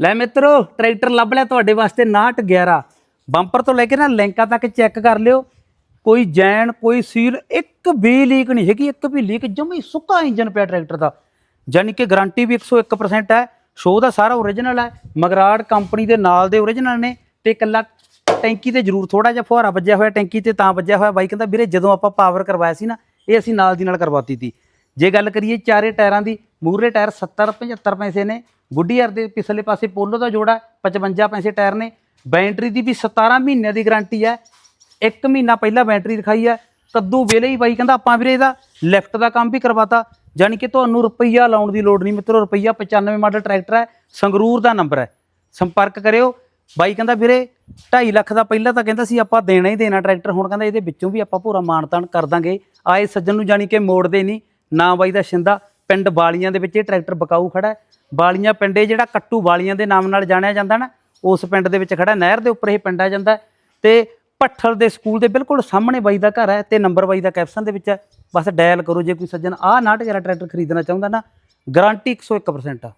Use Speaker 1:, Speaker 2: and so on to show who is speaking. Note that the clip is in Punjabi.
Speaker 1: ਲੈ ਮਿੱਤਰੋ, ਟਰੈਕਟਰ ਲੱਭ ਲਿਆ ਤੁਹਾਡੇ ਵਾਸਤੇ 911 ਬੰਪਰ ਤੋਂ ਲੈ ਕੇ ਨਾ ਲਿੰਕਾਂ ਤੱਕ ਚੈੱਕ ਕਰ ਲਿਓ। ਕੋਈ ਜੈਨ, ਕੋਈ ਸੀਲ, ਇੱਕ ਵੀ ਲੀਕ ਨਹੀਂ ਹੈਗੀ, ਇੱਕ ਵੀ ਲੀਕ, ਜਮੀ ਸੁੱਕਾ ਇੰਜਨ ਪਿਆ ਟਰੈਕਟਰ ਦਾ। ਯਾਨੀ ਕਿ ਗਾਰੰਟੀ ਵੀ 101% ਹੈ। ਸ਼ੋਅ ਦਾ ਸਾਰਾ ਓਰੀਜਨਲ ਹੈ। ਮਗਰਾੜ ਕੰਪਨੀ ਦੇ ਨਾਲ ਦੇ ਓਰੀਜਨਲ ਨੇ ਤੇ ਇਕੱਲਾ ਟੈਂਕੀ ਤੇ ਜ਼ਰੂਰ ਥੋੜਾ ਜਿਹਾ ਫੁਹਾਰਾ ਵੱਜਿਆ ਹੋਇਆ, ਟੈਂਕੀ ਤੇ ਤਾਂ ਵੱਜਿਆ ਹੋਇਆ। ਬਾਈ ਕਹਿੰਦਾ, ਵੀਰੇ ਜਦੋਂ ਆਪਾਂ ਪਾਵਰ ਕਰਵਾਇਆ ਸੀ ਨਾ, ਇਹ ਅਸੀਂ ਨਾਲ ਦੀ ਨਾਲ ਕਰਵਾਤੀ ਤੀ। ਜੇ ਗੱਲ ਕਰੀਏ ਚਾਰੇ ਟਾਇਰਾਂ ਦੀ, ਮੂਹਰੇ ਟਾਇਰ 70 75 ਪੈਸੇ ਨੇ ਗੁੱਡੀਅਰ ਦੇ ਪਿਛਲੇ ਪਾਸੇ ਪੋਲੋ ਦਾ ਜੋੜਾ 55 ਪੈਸੇ ਟਾਇਰ ਨੇ, ਬੈਟਰੀ ਦੀ ਵੀ 17 ਮਹੀਨਿਆਂ ਦੀ ਗਾਰੰਟੀ ਹੈ, ਇੱਕ ਮਹੀਨਾ ਪਹਿਲਾਂ ਬੈਟਰੀ ਦਿਖਾਈ ਹੈ, ਕੱਦੂ ਵੇਲੇ ਹੀ ਬਾਈ ਕਹਿੰਦਾ ਆਪਾਂ ਵੀਰੇ ਇਹਦਾ ਲੈਫਟ ਦਾ ਕੰਮ ਵੀ ਕਰਵਾਤਾ ਯਾਨੀ ਕਿ ਤੁਹਾਨੂੰ ਰੁਪਈਆ ਲਾਉਣ ਦੀ ਲੋੜ ਨਹੀਂ ਮਿੱਤਰੋ, ਰੁਪਈਆ 95 ਮਾਡਲ ਟਰੈਕਟਰ ਹੈ, ਸੰਗਰੂਰ ਦਾ ਨੰਬਰ ਹੈ, ਸੰਪਰਕ ਕਰਿਓ, ਬਾਈ ਕਹਿੰਦਾ ਵੀਰੇ 2.5 ਲੱਖ ਦਾ ਪਹਿਲਾਂ ਤਾਂ ਕਹਿੰਦਾ ਸੀ ਆਪਾਂ ਦੇਣਾ ਹੀ ਦੇਣਾ ਟਰੈਕਟਰ, ਹੁਣ ਕਹਿੰਦਾ ਇਹਦੇ ਵਿੱਚੋਂ ਵੀ ਆਪਾਂ ਪੂਰਾ ਮਾਨਤਾਨ ਕਰ ਦਾਂਗੇ, ਆਏ ਸੱਜਣ ਨੂੰ ਜਾਣੀ ਕਿ ਮੋੜਦੇ ਨਹੀਂ ਨਾ ਬਾਈ ਦਾ ਸ਼ਿੰਦਾ, ਪਿੰਡ ਬਾਲੀਆਂ ਦੇ ਵਿੱਚ ਇਹ ਟਰੈਕਟਰ ਬਕਾਊ ਖੜਾ ਹੈ। ਬਾਲੀਆਂ ਪਿੰਡੇ ਜਿਹੜਾ ਕੱਟੂ ਬਾਲੀਆਂ ਦੇ ਨਾਮ ਨਾਲ ਜਾਣਿਆ ਜਾਂਦਾ ਨਾ, ਉਸ ਪਿੰਡ ਦੇ ਵਿੱਚ ਖੜਾ ਨਹਿਰ ਦੇ ਉੱਪਰ ਇਹ ਪਿੰਡ ਆ ਜਾਂਦਾ ਹੈ ਤੇ ਪੱਠਲ ਦੇ ਸਕੂਲ ਦੇ ਬਿਲਕੁਲ ਸਾਹਮਣੇ ਬਾਈ ਦਾ ਘਰ ਹੈ ਤੇ ਨੰਬਰ ਬਾਈ ਦਾ ਕੈਪਸ਼ਨ ਦੇ ਵਿੱਚ ਹੈ। ਬਸ ਡਾਇਲ ਕਰੋ ਜੇ ਕੋਈ ਸੱਜਣ, ਆਹ 911 ਟਰੈਕਟਰ ਖਰੀਦਣਾ ਚਾਹੁੰਦਾ ਨਾ ਗਾਰੰਟੀ 101% ਆ।